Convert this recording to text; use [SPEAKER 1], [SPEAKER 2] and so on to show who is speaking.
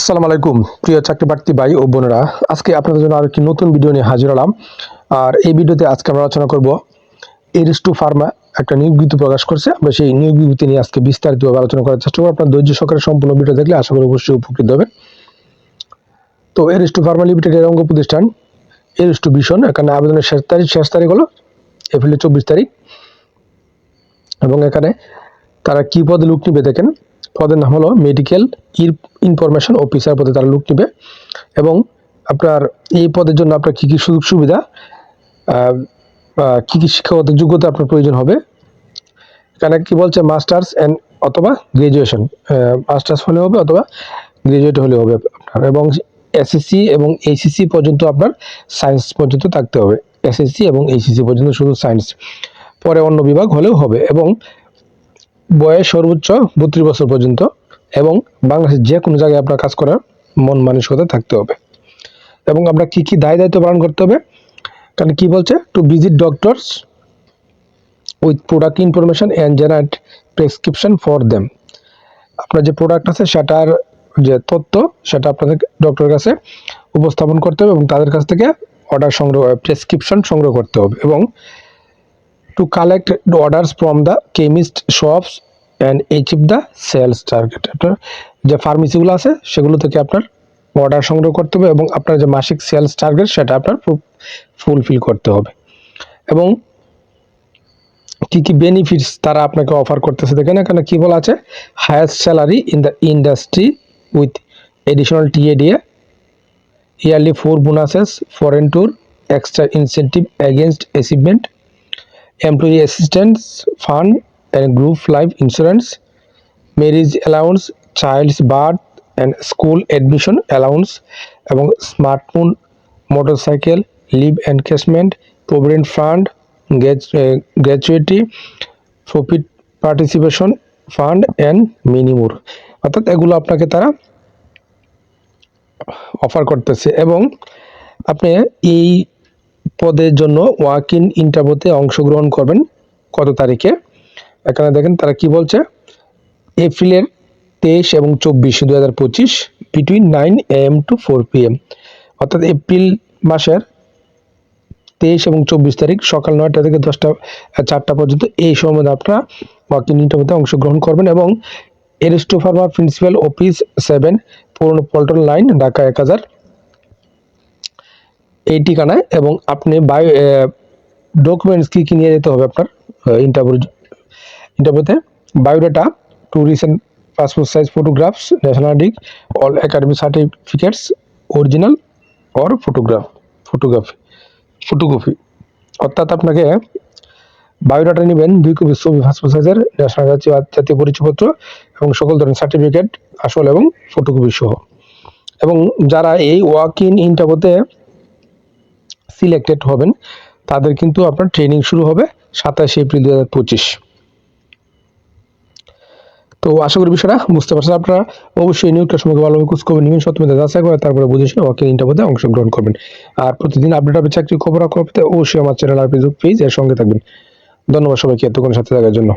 [SPEAKER 1] আসসালামু আলাইকুম, প্রিয় চাকরি প্রার্থী ভাই ও বোনেরা। আজকে আপনাদের জন্য আরেকটি নতুন ভিডিও নিয়ে হাজির হলাম। আর এই ভিডিওতে আজকে আমরা আলোচনা করব এরিস টু ফার্মা একটা নিয়োগ বিজ্ঞপ্তি প্রকাশ করছে। আমরা সেই নিয়োগ বিজ্ঞপ্তি নিয়ে আজকে বিস্তারিতভাবে আলোচনা করার চেষ্টা করব। আপনার ধৈর্য সহকারে সম্পূর্ণ ভিডিও দেখলে আশা করি অবশ্যই উপকৃত হবে তো এরিস টু ফার্মা লিমিটেড এর অঙ্গ প্রতিষ্ঠান এরিস টু ভিশন এখানে আবেদনের শেষ তারিখ শেষ তারিখ হলো এপ্রিলের চব্বিশ তারিখ। এবং এখানে তারা কি পদে লুক নিবে দেখেন। পদের নাম হলো মেডিকেল ইনফরমেশন অফিসার পদে তারা লুক নিবে এবং আপনার এই পদের জন্য আপনার কী কী সুযোগ সুবিধা কী কী শিক্ষাগত যোগ্যতা আপনার প্রয়োজন হবে। এখানে কি বলছে? মাস্টার্স অ্যান্ড অথবা গ্রাজুয়েশন মাস্টার্স হলে হবে অথবা গ্রাজুয়েট হলে হবে আপনার এবং এসএসসি এবং এইচএসসি পর্যন্ত আপনার সায়েন্স পর্যন্ত থাকতে হবে। এসএসসি এবং এইচএসসি পর্যন্ত শুধু সায়েন্স পরে অন্য বিভাগ হলেও হবে এবং বয়স সর্বোচ্চ বত্রিশ বছর পর্যন্ত এবং বাংলাদেশের যে কোনো জায়গায় আপনার কাজ করার মন মানসিকতা থাকতে হবে। এবং আপনার কি কি দায় দায়িত্ব পালন করতে হবে? কারণ কি বলছে? To visit doctors with product information and generate prescription for them আপনার যে প্রোডাক্ট আছে, সেটার যে তথ্য, সেটা আপনাদের ডক্টরের কাছে উপস্থাপন করতে হবে এবং তাদের কাছ থেকে অর্ডার সংগ্রহ প্রেসক্রিপশন সংগ্রহ করতে হবে। এবং to collect the from the chemist chemist and achieve the sales target আপনার যে ফার্মেসিগুলো আছে, সেগুলো থেকে আপনার অর্ডার সংগ্রহ করতে হবে এবং আপনার যে মাসিক সেলস টার্গেট সেটা আপনার ফুলফিল করতে হবে। এবং কি কি বেনিফিটস তারা আপনাকে অফার করতেছে দেখেন এখানে কি বলা আছে? Highest salary in the industry with additional TA DA yearly four bonuses foreign tour extra incentive against achievement employee assistance fund and group life insurance, marriage allowance, child's birth and school admission allowance, এবং smartphone motorcycle leave encashment provident fund gratuity profit participation fund and মিনিমোর অর্থাৎ এগুলো আপনাকে তারা offer করতেছে এবং আপনি এই পদের জন্য ওয়াক ইন ইন্টারভিউতে অংশগ্রহণ করবেন কত তারিখে? এখানে দেখেন তারা কি বলছে? এপ্রিলের তেইশ এবং চব্বিশ দু হাজার পঁচিশ between nine AM to four P M অর্থাৎ এপ্রিল মাসের তেইশ এবং চব্বিশ তারিখ সকাল নয়টা থেকে দশটা চারটা পর্যন্ত এই সময় মধ্যে আপনারা ওয়াক ইন ইন্টারভিউতে অংশগ্রহণ করবেন এবং Aristo Pharma principal office seven Purana Paltan line Dhaka এক হাজার এই ঠিকানায় এবং আপনি বায়ো ডকুমেন্টস কী কী নিয়ে যেতে হবে আপনার ইন্টারভিউ ইন্টারভিউতে biodata two recent passport size photographs national ID all academic certificates original or photograph photography photocopy অর্থাৎ আপনাকে বায়োডাটা নেবেন দুই কপি ছবি পাসপোর্ট সাইজের ন্যাশনাল জাতীয় জাতীয় পরিচয়পত্র এবং সকল ধরনের সার্টিফিকেট আসল এবং ফটোকপি সহ। এবং যারা এই ওয়াক ইন ইন্টারভিউতে সিলেক্টেড হবেন, তাদের কিন্তু আপনার ট্রেনিং শুরু হবে সাতাশে এপ্রিল দু হাজার পঁচিশ। তো আশা করি বিষয়টা বুঝতে পারছেন আপনারা। অবশ্যই নিয়োগটার সময় ভালোভাবে খোঁজ খবর নেবেন সত্যমিতে যাচাই করে তারপরে বুঝে শুনে ওয়াকিং ইন্টারভিউতে অংশগ্রহণ করবেন। আর প্রতিদিন আপডেট হবে চাকরি খবর পেতে অবশ্যই আমার চ্যানেল আর ফেসবুক পেজ এর সঙ্গে থাকবেন। ধন্যবাদ সবাইকে, এতক্ষণ সাথে থাকার জন্য।